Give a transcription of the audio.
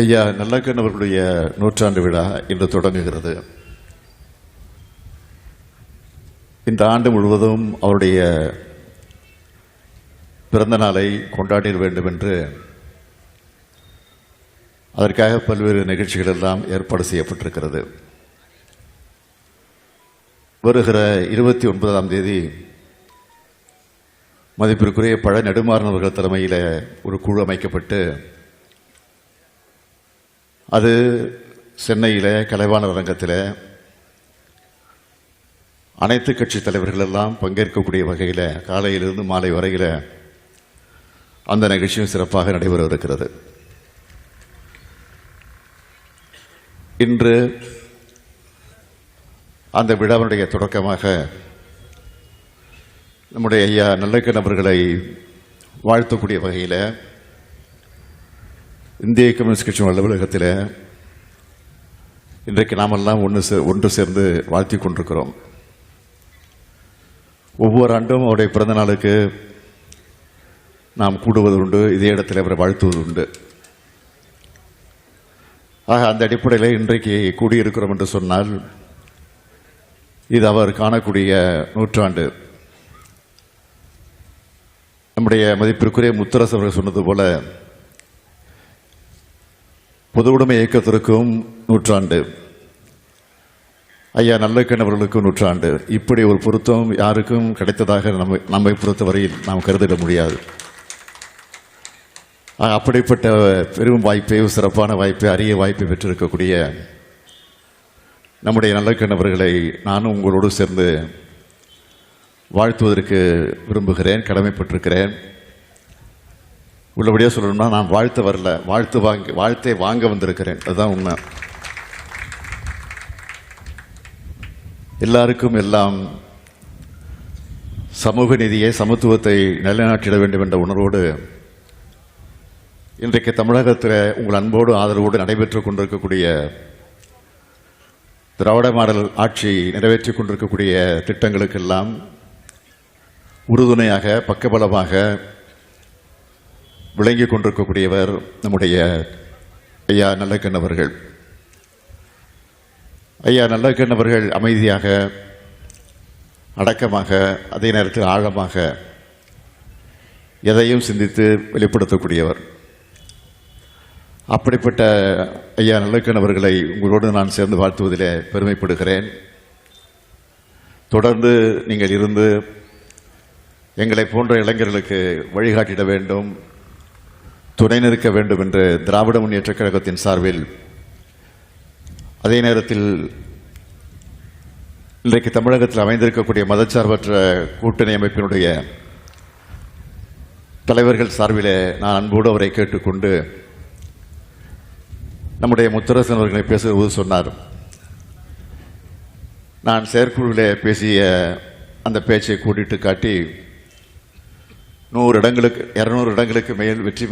ஐயா நல்லக்கண் அவர்களுடைய நூற்றாண்டு விழா இன்று தொடங்குகிறது. இந்த ஆண்டு முழுவதும் அவருடைய பிறந்த நாளை கொண்டாடிட வேண்டும் என்று அதற்காக பல்வேறு நிகழ்ச்சிகள் எல்லாம் ஏற்பாடு செய்யப்பட்டிருக்கிறது. வருகிற இருபத்தி ஒன்பதாம் தேதி மதிப்பிற்குரிய பழ நெடுமாறனவர்கள் தலைமையில் ஒரு குழு அமைக்கப்பட்டு அது சென்னையில் கலைவாணர் அரங்கத்தில் அனைத்து கட்சி தலைவர்கள் எல்லாம் பங்கேற்கக்கூடிய வகையில் காலையிலிருந்து மாலை வரையில் அந்த நிகழ்ச்சியும் சிறப்பாக நடைபெறவிருக்கிறது இன்று அந்த விழாவினுடைய தொடக்கமாக நம்முடைய ஐயா நல்லக்கண் அவர்களை வாழ்த்தக்கூடிய வகையில் இந்திய கம்யூனிஸ்ட் கட்சி அலுவலகத்தில் இன்றைக்கு நாமெல்லாம் ஒன்று சே ஒன்று சேர்ந்து வாழ்த்தி கொண்டிருக்கிறோம். ஒவ்வொரு ஆண்டும் அவருடைய பிறந்த நாளுக்கு நாம் கூடுவது உண்டு இதே இடத்தில் அவரை வாழ்த்துவது உண்டு. ஆக அந்த அடிப்படையில் இன்றைக்கு கூடியிருக்கிறோம் என்று சொன்னால் இது அவர் காணக்கூடிய நூற்றாண்டு. நம்முடைய மதிப்பிற்குரிய முத்தரசு அவர்கள் சொன்னது போல பொது உடைமை இயக்கத்திற்கும் நூற்றாண்டு. ஐயா நல்ல அவர்களுக்கும் நூற்றாண்டு. இப்படி ஒரு பொருத்தம் யாருக்கும் கிடைத்ததாக நம்மை நம்மை பொறுத்தவரையில் நாம் கருதிட முடியாது. அப்படிப்பட்ட பெரும் வாய்ப்பை சிறப்பான வாய்ப்பை அரிய வாய்ப்பை பெற்றிருக்கக்கூடிய நம்முடைய நல்ல அவர்களை நானும் உங்களோடு சேர்ந்து வாழ்த்துவதற்கு விரும்புகிறேன் கடமைப்பட்டிருக்கிறேன். உள்ளபடியாக சொல்லணும்னா நான் வாழ்த்து வரல. வாழ்த்து வாங்கி வாழ்த்தை வாங்க வந்திருக்கிறேன். அதுதான் உண்மை. எல்லாருக்கும் எல்லாம் சமூக நீதியை சமத்துவத்தை நிலைநாட்டிட வேண்டும் என்ற உணர்வோடு இன்றைக்கு தமிழகத்தில் உங்கள் அன்போடு ஆதரவோடு நடைபெற்றுக் கொண்டிருக்கக்கூடிய திராவிட மாடல் ஆட்சி நிறைவேற்றிக் கொண்டிருக்கக்கூடிய திட்டங்களுக்கெல்லாம் உறுதுணையாக பக்கபலமாக விளங்கிக் கொண்டிருக்கக்கூடியவர் நம்முடைய ஐயா நல்லக்கண் அவர்கள். ஐயா நல்லக்கண் அவர்கள் அமைதியாக அடக்கமாக அதே நேரத்தில் ஆழமாக எதையும் சிந்தித்து வெளிப்படுத்தக்கூடியவர். அப்படிப்பட்ட ஐயா நல்லக்கண் அவர்களை உங்களோடு நான் சேர்ந்து வாழ்த்துவதிலே பெருமைப்படுகிறேன். தொடர்ந்து நீங்கள் இருந்து எங்களை போன்ற இளைஞர்களுக்கு வழிகாட்டிட வேண்டும். துணை நிற்க வேண்டும் என்று திராவிட முன்னேற்றக் கழகத்தின் சார்பில் அதே நேரத்தில் இன்றைக்கு தமிழகத்தில் அமைந்திருக்கக்கூடிய மதச்சார்பற்ற கூட்டணி அமைப்பினுடைய தலைவர்கள் சார்பிலே நான் அன்போடு அவரை கேட்டுக்கொண்டு நம்முடைய முத்தரசன் அவர்களை பேசுவது சொன்னார். நான் செயற்குழுவிலே பேசிய அந்த பேச்சை கூட்டிட்டு காட்டி நூறு இடங்களுக்கு இருநூறு இடங்களுக்கு மேல் வெற்றி